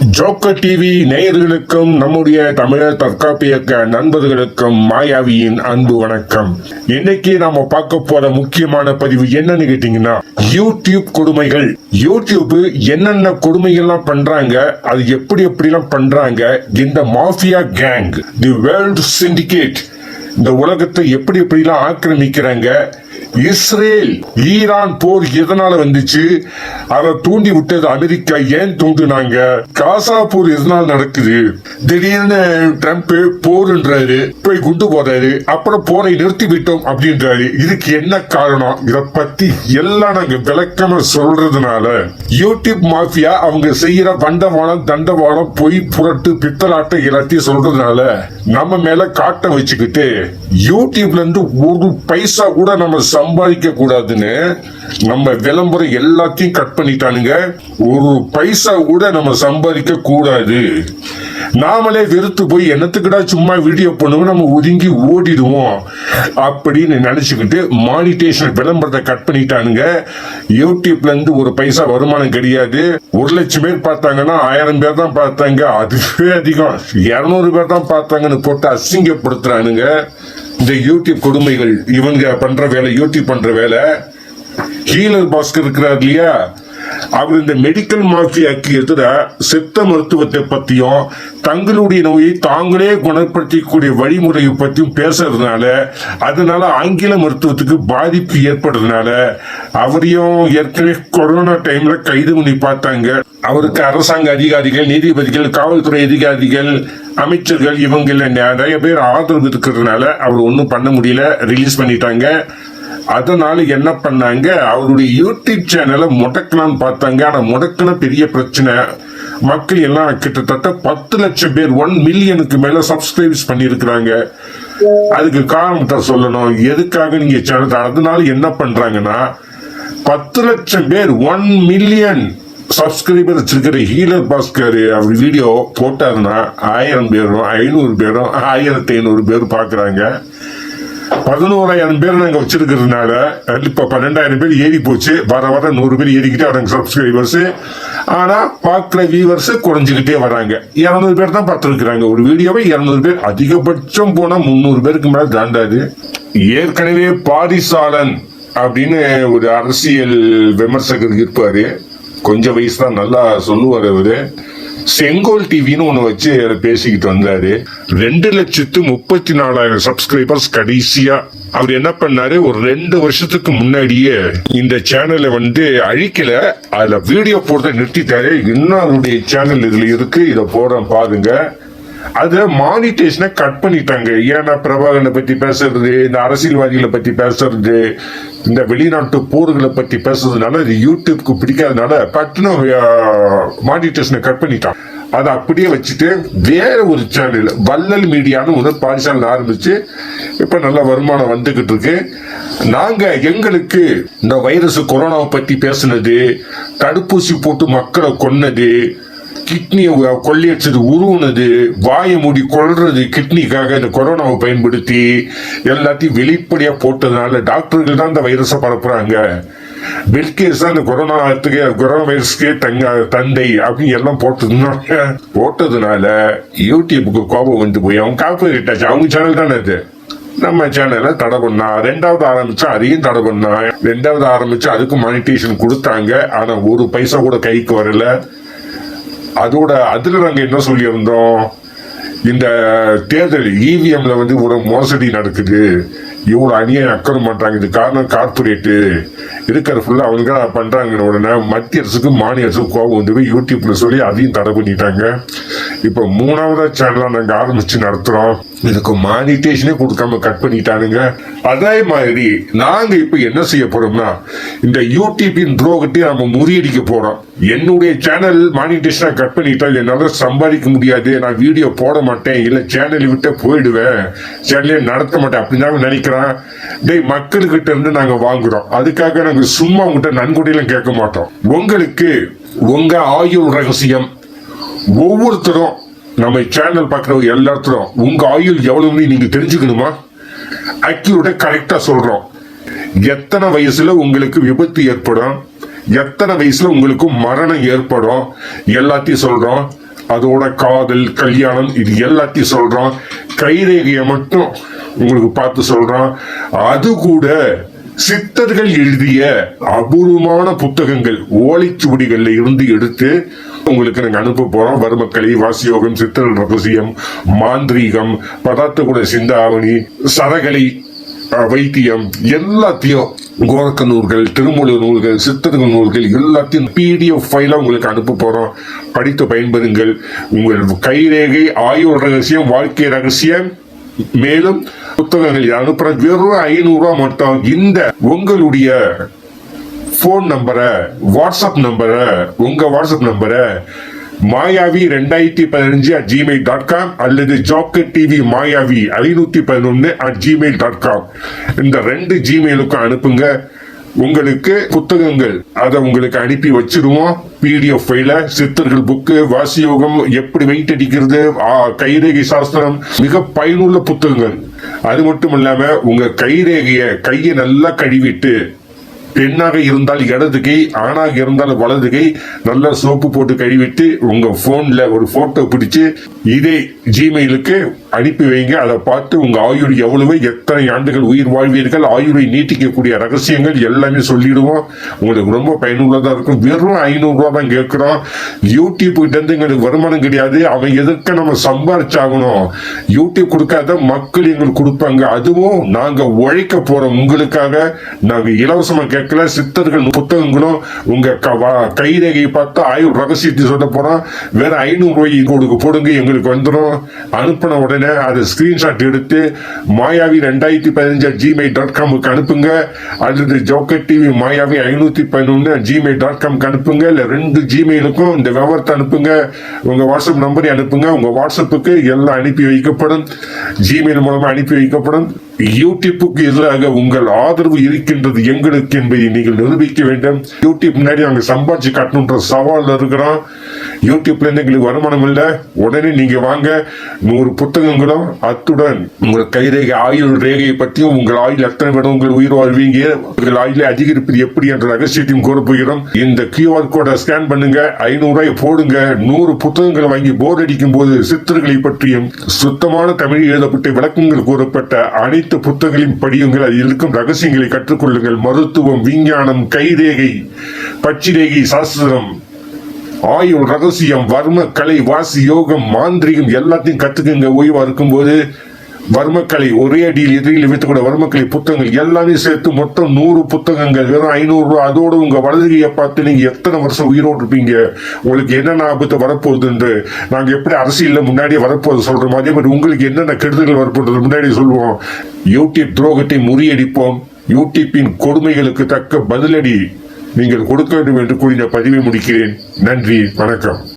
Joker TV நேயர்களுக்கும் நம்முடைய தமிழர் தற்காப்பு நண்பர்களுக்கும் மாயாவியின் அன்பு வணக்கம். இன்னைக்கு நாம பார்க்க போற முக்கியமான பதிவு என்னன்னு கேட்டீங்கன்னா யூடியூப் கொடுமைகள். யூடியூப் என்னென்ன கொடுமைகள்லாம் பண்றாங்க அது எப்படி எப்படிலாம் பண்றாங்க இந்த mafia gang the world syndicate இந்த உலகத்தை எப்படி எப்படிலாம் ஆக்கிரமிக்கிறாங்க இஸ்ரேல் ஈரான் போர் எதனால வந்துச்சு? அதை தூண்டி விட்டது அமெரிக்கா ஏன் தூண்டுனாங்க? காசா போர் எதனால நடக்குது? திடீர்னு ட்ரம்ப் போர்ன்றாரு போய் குண்டு போறாரு அப்புறம் போரை நிறுத்தி விட்டோம் அப்படின்றாரு. இதுக்கு என்ன காரணம்? இதை பத்தி எல்லாம் நாங்க விளக்கமா சொல்றதுனால. யூடியூப் மாஃபியா அவங்க செய்யற பண்டவாளம் தண்டவாளம் பொய் புரட்டு பித்தலாட்டம் எல்லாத்தையும் சொல்றதுனால நம்ம மேல காட்ட வச்சுக்கிட்டு யூடியூப்ல இருந்து ஒரு பைசா கூட நம்ம சம்பாதிக்க கூடாதுன்னு நம்ம விளம்பரம் எல்லாத்தையும் கட் பண்ணிட்டானுங்க. ஒரு பைசா கூட நம்ம சம்பாதிக்க கூடாது நாமளே வெறுத்து போய் என்னத்துக்குடா சும்மா வீடியோ பண்ணுவோம் நம்ம ஒதுங்கி ஓடிடுவோம் அப்படின்னு நினைச்சுக்கிட்டு மானிட்டேஷன் விளம்பரத்தை கட் பண்ணிட்டானுங்க. யூடியூப்ல இருந்து ஒரு பைசா வருமானம் கிடையாது. ஒரு லட்சம் பேர் பார்த்தாங்கன்னா ஆயிரம் பேர் தான் பார்த்தாங்க. அதுவே அதிகம். இருநூறு பேர் தான் பார்த்தாங்கன்னு போட்டு அசிங்கப்படுத்துறானுங்க. இந்த யூடியூப் கொடுமைகள் இவங்க பண்ற வேலை யூடியூப் பண்ற வேலை. ஹீலர் பாஸ்கர் இருக்கிறார் இல்லையா? அவர் இந்த மெடிக்கல் மாஃபியாக்கு எதிராக சித்த மருத்துவத்தை பத்தியும் தங்களுடைய நோயை தாங்களே குணப்படுத்திக்கூடிய வழிமுறையை பத்தியும் பேசுறதுனால அதனால ஆங்கில மருத்துவத்துக்கு பாதிப்பு ஏற்படுறதுனால அவரையும் ஏற்கனவே கொரோனா டைம்ல கைது பண்ணி பார்த்தாங்க. அவருக்கு அரசாங்க அதிகாரிகள் நீதிபதிகள் காவல்துறை அதிகாரிகள் அமைச்சர்கள் இவங்க நிறைய பேர் ஆதரவு இருக்கிறதுனால அவர் ஒன்றும் பண்ண முடியல. ரிலீஸ் பண்ணிட்டாங்க. அதனால என்ன பண்ணாங்க? அவருடைய யூடியூப் சேனலை முடக்கலாம்னு பார்த்தாங்க. ஆனா முடக்கின பெரிய பிரச்சனை மக்கள் எல்லாம் கிட்டத்தட்ட பத்து லட்சம் பேர் ஒன் மில்லியனுக்கு மேல சப்ஸ்கிரைப்ஸ் பண்ணியிருக்கிறாங்க. அதுக்கு காரணத்தை சொல்லணும். எதுக்காக நீங்க சேனல் அதனால என்ன பண்றாங்கன்னா பத்து லட்சம் பேர் ஒன் மில்லியன் சப்ஸ்கிரைபர் வச்சிருக்கிற ஹீலர் பாஸ்கர் அவர் வீடியோ போட்டாருன்னா ஆயிரம் பேரும் ஐநூறு பேரும் ஆயிரத்தி ஐநூறு பேரும் பாக்குறாங்க பதினோராயிரம் பேர் நாங்க வச்சிருக்கிறதுனால இப்ப பன்னெண்டாயிரம் பேர் ஏறி போச்சு. வர வர நூறு பேர் ஏறிக்கிட்டே வராங்க சப்ஸ்கிரைபர்ஸ் ஆனா பாக்குற வியூவர்ஸ் குறைஞ்சுக்கிட்டே வராங்க. இருநூறு பேர் தான் பார்த்துருக்குறாங்க. ஒரு வீடியோவை இருநூறு பேர். அதிகபட்சம் போனா முந்நூறு பேருக்கு மேல தாண்டாது ஏற்கனவே பாரிசாலன் அப்படின்னு ஒரு அரசியல் விமர்சகர் இருப்பாரு. கொஞ்சம் வயசு தான் நல்லா சொல்லுவார் அவரு. செங்கோல் டிவின்னு ஒண்ணு வச்சு பேசிக்கிட்டு வந்தாரு. ரெண்டு லட்சத்து முப்பத்தி நாலாயிரம் சப்ஸ்கிரைபர்ஸ் கடைசியா. அவர் என்ன பண்ணாரு? ஒரு ரெண்டு வருஷத்துக்கு முன்னாடியே இந்த சேனலை வந்து அழிக்கல. அதுல வீடியோ போடுறத நிறுத்திட்டாரு. இன்னும் அவருடைய சேனல் இதுல இருக்கு. இதை போடுறேன் பாருங்க. அதுல மானிட்டேஷனை கட் பண்ணிட்டாங்க. ஏன்னா பிரபாகரனை பத்தி பேசுறது இந்த அரசியல்வாதிகளை பத்தி பேசுறது இந்த வெளிநாட்டு போர்களை பத்தி பேசுறதுனால இது யூடியூப்க்கு பிடிக்காதனால பட்டுன்னு மானிட்டேஷனை கட் பண்ணிட்டான். அதை அப்படியே வச்சுட்டு வேற ஒரு சேனல் வள்ளல் மீடியான்னு ஒரு பாடசாலை ஆரம்பிச்சு இப்ப நல்ல வருமானம் வந்துகிட்டு இருக்கு. நாங்க எங்களுக்கு இந்த வைரஸ் கொரோனாவை பத்தி பேசுனது தடுப்பூசி போட்டு மக்களை கொன்னது கிட்னியை கொள்ளையடிச்சது உருவுனது வாயை மூடி கொள்றது கிட்னிக்காக இந்த கொரோனாவை பயன்படுத்தி எல்லாத்தையும் வெளிப்படையா போட்டதுனால டாக்டர்கள் தான் இந்த வைரஸை பரப்புறாங்க. பில்கேஸ் தான் இந்த கொரோனாத்துக்கு கொரோனா வைரஸ்க்கே தங்க தந்தை அப்படின்னு எல்லாம் போட்டதுனால போட்டதுனால யூடியூபுக்கு கோபம் வந்து போய் அவங்க காப்பி ஆச்சு அவங்க சேனல் தானே அது நம்ம சேனலை தடை பண்ணா ரெண்டாவது ஆரம்பிச்சா அதையும் தடை பண்ணா ரெண்டாவது ஆரம்பிச்சு அதுக்கு மானிட்டேஷன் கொடுத்தாங்க. ஆனா ஒரு பைசா கூட கைக்கு வரல. அதோட அதுல நாங்க என்ன சொல்லியிருந்தோம்? இந்த தேர்தல் இவிஎம்ல வந்து ஒரு மோசடி நடக்குது. இவ்வளவு அநியாயம் அக்கறை மாட்டாங்க. இது காரணம் கார்பரேட்டு இருக்கிற ஃபுல்லா அவங்க தான் பண்றாங்க. உடனே மத்திய அரசுக்கு மாநில அரசுக்கு கோபம் வந்து போய் யூடியூப்ல சொல்லி அதையும் தடை பண்ணிட்டாங்க. இப்ப மூணாவது சேனலா நாங்க ஆரம்பிச்சு நடத்துறோம். இதுக்கு மானிட்டேஷனே கொடுக்காம கட் பண்ணிட்டானுங்க. அதே மாதிரி நாங்க இப்ப என்ன செய்ய போறோம்னா இந்த யூடியூப்பின் துரோகத்தை நம்ம முறியடிக்க போறோம். என்னுடைய சேனல் மானிட்டேஷனா கட் பண்ணிட்டால் என்னால சம்பாதிக்க முடியாது. நான் வீடியோ போட மாட்டேன். இல்ல சேனல் விட்டு போயிடுவேன். சேனலே நடத்த மாட்டேன். அப்படின்னு நினைக்கிறேன். டேய் மக்கள்கிட்ட இருந்து நாங்க வாங்குறோம். அதுக்காக நாங்க சும்மா உங்கள்கிட்ட நன்கொடையிலும் கேட்க மாட்டோம். உங்களுக்கு உங்க ஆயுள் ரகசியம். ஒவ்வொருத்தரும் நம்ம சேனல் பார்க்குறவங்க எல்லாத்துரும் உங்க ஆயுள் எவ்வளவுன்னு நீங்க தெரிஞ்சுக்கணுமா? அக்யூரேட்டா கரெக்டா சொல்றோம். எத்தனை வயசுல உங்களுக்கு விபத்து ஏற்படும்? எத்தனை வயசுல உங்களுக்கு மரணம் ஏற்படும்? எல்லாத்தையும் சொல்றோம். அதோட காதல் கல்யாணம் இது எல்லாத்தையும் சொல்றோம். கைரேகையை மட்டும் உங்களுக்கு பார்த்து சொல்றோம். அது கூட சித்தர்கள் எழுதிய அபூர்வமான புத்தகங்கள் ஓலைச்சுவடிகள்ல இருந்து எடுத்து உங்களுக்கு நாங்க அனுப்ப போறோம். வர்மக்கலை வாசியோகம் சித்தர்கள் ரகசியம் மாந்திரீகம் பதார்த்த கூட சிந்தாவணி சரகலை வைத்தியம் எல்லாத்தையும் கோரக்க நூல்கள் திருமூல நூல்கள் சித்தர்கள் நூல்கள் எல்லாத்தையும் பிடிஎஃப் ஃபைலாக உங்களுக்கு அனுப்ப போறோம். படித்து பயன்பெறுங்கள் உங்கள் கைரேகை ஆயுள் ரகசியம் வாழ்க்கை ரகசியம் மேலும் புத்தகங்கள் அனுப்புற வெறும் ஐநூறு ரூபா மட்டும். இந்த உங்களுடைய போன் நம்பரை வாட்ஸ்அப் நம்பரை உங்க வாட்ஸ்அப் நம்பரை மாயாவி ரெண்டாயிரத்தி பதினஞ்சு அட் ஜிமெயில் டாட் காம் அல்லது ஜாக்கெட் டிவி மாயாவி ஐநூத்தி பதினொன்னு அட் ஜிமெயில் டாட் காம் இந்த ரெண்டு ஜிமெயிலுக்கும் அனுப்புங்க. உங்களுக்கு புத்தகங்கள். அதை உங்களுக்கு அனுப்பி வச்சிருவோம். பிடிஎஃப் ஃபைல சித்தர்கள் புக்கு வாசியோகம் எப்படி வெயிட் அடிக்கிறது ஆ, கைரேகை சாஸ்திரம் மிக பயனுள்ள புத்தகங்கள். அது மட்டும் இல்லாம உங்க கைரேகைய கையை நல்லா கழுவிட்டு பெண்ணாக இருந்தால் இடது கை ஆணாக இருந்தால் வலது கை நல்லா சோப்பு போட்டு கழுவிட்டு உங்க போன்ல ஒரு போட்டோ பிடிச்சு இதே ஜிமெயிலுக்கு அனுப்பி வைங்க. அதை பார்த்து உங்க ஆயுள் எவ்வளவு எத்தனை ஆண்டுகள் உயிர் வாழ்வீர்கள் ஆயுளை நீட்டிக்கக்கூடிய ரகசியங்கள் எல்லாமே சொல்லிடுவோம். உங்களுக்கு ரொம்ப பயனுள்ளதா இருக்கும். வெறும் ஐநூறு தான் கேட்கிறோம். யூடியூப் கிட்ட இருந்து எங்களுக்கு வருமானம் கிடையாது. அவன் எதற்கு நம்ம சம்பாரிச்சாகணும்? யூடியூப் கொடுக்காத மக்கள் எங்களுக்கு கொடுப்பாங்க. அதுவும் நாங்க உழைக்க போறோம் உங்களுக்காக. நாங்க இலவசமா கேட்கல. சித்தர்கள் புத்தகங்களும் உங்க க- கைரேகையை பார்த்து ஆயுள் ரகசியத்தை சொல்ல போறோம். வேற ஐநூறு ரூபாய் கொடுக்க போடுங்க எங்களுக்கு வந்துடும் அனுப்பின உடனே அதை ஸ்கிரீன்ஷாட் எடுத்து மாயாவி ரெண்டாயிரத்தி பதினஞ்சு ஜிமெயில் டாட் காமுக்கு அனுப்புங்க. அல்லது ஜோக்கர் டிவி மாயாவி ஐநூத்தி பதினொன்னு ஜிமெயில் டாட் காம்க்கு அனுப்புங்க. இல்லை ரெண்டு ஜிமெயிலுக்கும் இந்த விவரத்தை அனுப்புங்க. உங்க வாட்ஸ்அப் நம்பரை அனுப்புங்க. உங்க வாட்ஸ்அப்புக்கு எல்லாம் அனுப்பி வைக்கப்படும். ஜிமெயில் மூலமா அனுப்பி வைக்கப்படும். யூடியூப்புக்கு எதிராக உங்கள் ஆதரவு இருக்கின்றது எங்களுக்கு என்பதை நீங்கள் நிரூபிக்க வேண்டும். யூடியூப் முன்னாடி அங்கே சம்பாதிச்சு கட்டணுன்ற சவால் இருக்கிறோம். யூடியூப்ல இருந்து எங்களுக்கு வருமானம் இல்ல உடனே நீங்க வாங்க. நூறு புத்தகங்களும் அத்துடன் உங்கள் கைரேகை ஆயுள் ரேகையை பற்றியும் உங்கள் ஆயுள் எத்தனை விட உங்கள் உயிர் வாழ்வீங்க உங்கள் ஆயுளை அதிகரிப்பது எப்படி என்ற ரகசியத்தையும் கூறப்போகிறோம். இந்த கியூஆர் கோடை ஸ்கேன் பண்ணுங்க ஐநூறு ரூபாய் போடுங்க. நூறு புத்தகங்களை வாங்கி போர் அடிக்கும் போது சித்தர்களை பற்றியும் சுத்தமான தமிழில் எழுதப்பட்ட விளக்கங்கள் கூறப்பட்ட அனைத்து புத்தகங்களையும் படியுங்கள். அதில் இருக்கும் ரகசியங்களை கற்றுக்கொள்ளுங்கள். மருத்துவம் விஞ்ஞானம் கைரேகை பச்சிரேகை சாஸ்திரம் ஆயுள் ரகசியம் வர்ம கலை வாசி யோகம் மாந்திரிகம் எல்லாத்தையும் கத்துக்குங்க. ஓய்வா இருக்கும்போது வர்மக்கலை ஒரே அடியில் எதிரில் வைத்துக்கூட வர்மக்கலை புத்தகங்கள் எல்லாமே சேர்த்து மொத்தம் நூறு புத்தகங்கள். வெறும் ஐநூறு ரூபாய் அதோட உங்க வலதுகையை பார்த்து நீங்க எத்தனை வருஷம் உயிரோடு இருப்பீங்க? உங்களுக்கு என்னென்ன ஆபத்து வரப்போகுது என்று நாங்க எப்படி அரசியல்ல முன்னாடியே வரப்போகுது சொல்றோம் அதே மாதிரி உங்களுக்கு என்னென்ன கெடுதல் வரப்போகுது முன்னாடி சொல்லுவோம். யூடியூப் துரோகத்தை முறியடிப்போம். யூடியூப்பின் கொடுமைகளுக்கு தக்க பதிலடி. நீங்கள் கொடுக்க வேண்டும் என்று கூறின பதிவை முடிக்கிறேன். நன்றி வணக்கம்.